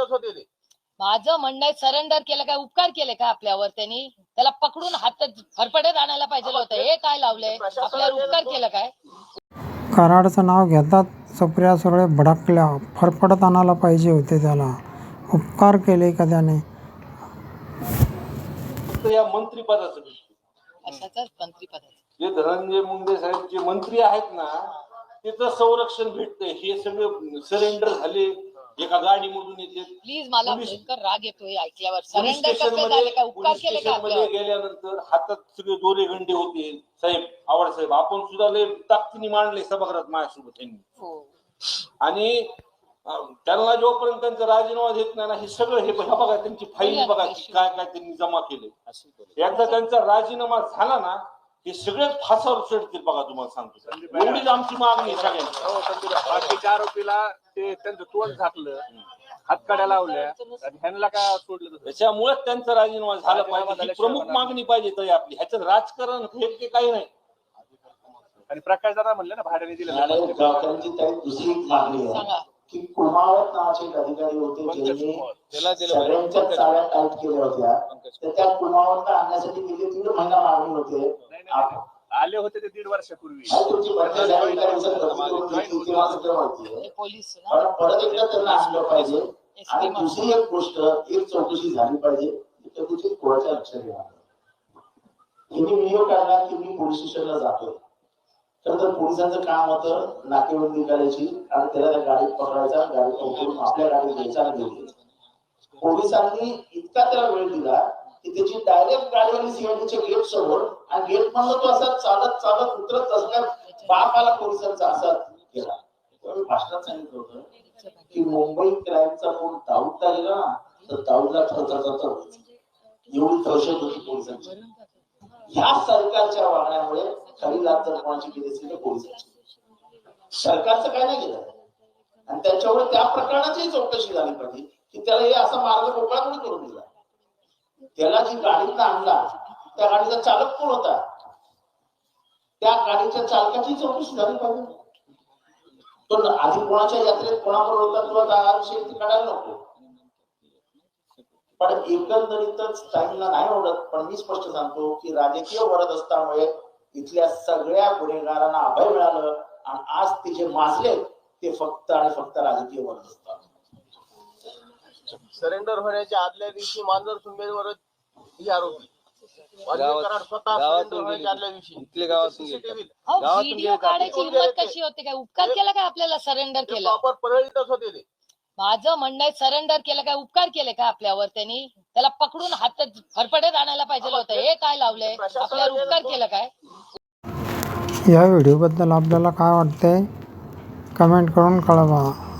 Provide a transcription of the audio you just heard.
होते ते. माझं म्हणणं आहे सरेंडर केलं काय उपकार केले का आपल्यावर त्यांनी? त्याला पकडून हात फरफडत आणायला पाहिजे होतं. हे काय लावलंय? आपल्यावर उपकार केलं काय? कराडचं नाव घेतात सुप्रिया सुळे भडकल्या फरफडत आणायला पाहिजे होते त्याला. उपकार केले का त्याने? तर या मंत्रीपदाचं अशाच मंत्रीपद जे धनंजय मुंडे साहेब जे मंत्री आहेत ना त्याचं संरक्षण भेटतंय. हे सगळे सरेंडर झाले. एका गाडीमधून येते. प्लीज मला पोलीस- भयंकर राग येतोय ऐकल्यावर. पोलीस सरेंडर स्टेशन कसं मध्ये झाले काय उपकार पोलीस केले का स्टेशनमध्ये आपल्यावर? गेल्यानंतर हातात सगळे दोरे गंडे होते. साहेब आवड साहेब आपण सुद्धा लय ताकदीने मांडले सभागृहात माझ्यासोबत त्यांनी हो. आणि अं, त्यांना जोपर्यंत त्यांचा राजीनामा देत नाही ना हे सगळं हे हे बघा त्यांची फाईल बघा की काय काय त्यांनी जमा केले एकदा त्यांचा राजीनामा झाला ना हे सगळे फासावर चढतील बघा तुम्हाला सांगतो. एवढीच आमची मागणी आहे सगळ्यांची. हो बाकीच्या आरोपीला ते त्यांचं तोंड झाकलं हातकाड्या लावल्या आणि ह्यांना काय सोडलं तसं? त्याच्यामुळे त्यांचा राजीनामा झाला पाहिजे. ही प्रमुख मागणी पाहिजे तरी आपली. ह्याच्यात राजकारण हे ते काही नाही. आणि प्रकाश दादा म्हणले ना भाड्याने दिलं आणि गावकऱ्यांची काही दुसरी मागणी आहे सांगा. की कुमावत नावाचे एक अधिकारी होते ज्यांनी त्याला दिलं सगळ्यांच्या चाव्या टाईट केल्या होत्या. तर त्या कुमावत आणण्यासाठी गेले मागणी होते. आले होते ते दीड वर्षापूर्वी. हे पोलीस परत एकदा त्यांना आणलं पाहिजे. आणि दुसरी एक गोष्ट एक चौकशी झाली पाहिजे की कधीची कोणाच्या लक्षात येणार यांनी व्हिडिओ काढला की मी पोलीस स्टेशनला जातोय. तर तर पोलिसांचं काम होतं नाकेबंदी करायची आणि त्याला त्या गाडीत पकडायचा गाडीत आपल्या गाडीत घ्यायचा आणि घेऊन. पोलिसांनी इतका त्याला वेळ दिला की त्याची डायरेक्ट गाडीवाली सीआयडीच्या गेट समोर आणि गेट मधून तो असा चालत चालत उतरत असल्या बाप आला पोलिसांचा असा केला भाषणात सांगितलं होतं की मुंबई क्राईमचा कोण दाऊद आलेला ना तर दाऊदला ठरता एवढी दहशत होती पोलिसांची. ह्या सरकारच्या वागण्यामुळे खरी लाच जर कोणाची असेल पोलिसांची. सरकारचं काय नाही केलं. आणि त्याच्यामुळे त्या प्रकरणाची चौकशी झाली पाहिजे की त्याला हे असा मार्ग मोकळा कोणी करून दिला. त्याला जी गाडीत आणला त्या गाडीचा चालक कोण होता? त्या गाडीच्या चालकाची चौकशी झाली पाहिजे. पण आधी कोणाच्या यात्रेत कोणाबरोबर होता किंवा त्या विषयी काढायला नको. पण एकंदरीतच काहींना नाही आवडत पण मी स्पष्ट सांगतो की राजकीय वरद असल्यामुळे इथल्या सगळ्या गुन्हेगारांना अभय मिळालं आणि आज ते जे माजले ते फक्त आणि फक्त राजकीय वरद असतात. सरेंडर होण्याच्या आदल्या दिवशी मांजर सुंबेवर ही आरोपी. वाल्मी गावात- कराड स्वतः गावातून surrender व्हायच्या गेले. आदल्या दिवशी. इथले गावातून गेले. CCTV अहो गावातून व्हिडिओ गेले काढायची ते. हिंमत कशी होते काय? उपकार केला काय आपल्याला सरेंडर ते केलं? प्रॉपर परळीतच होते ते. माझं म्हणणं आहे सरेंडर केलं काय? उपकार केले का आपल्यावर त्यांनी? त्याला पकडून हात फरफडत आणायला पाहिजे होतं. हे काय लावलंय? आपल्यावर उपकार केलं काय? या व्हिडिओबद्दल आपल्याला काय वाटते कमेंट करून कळवा.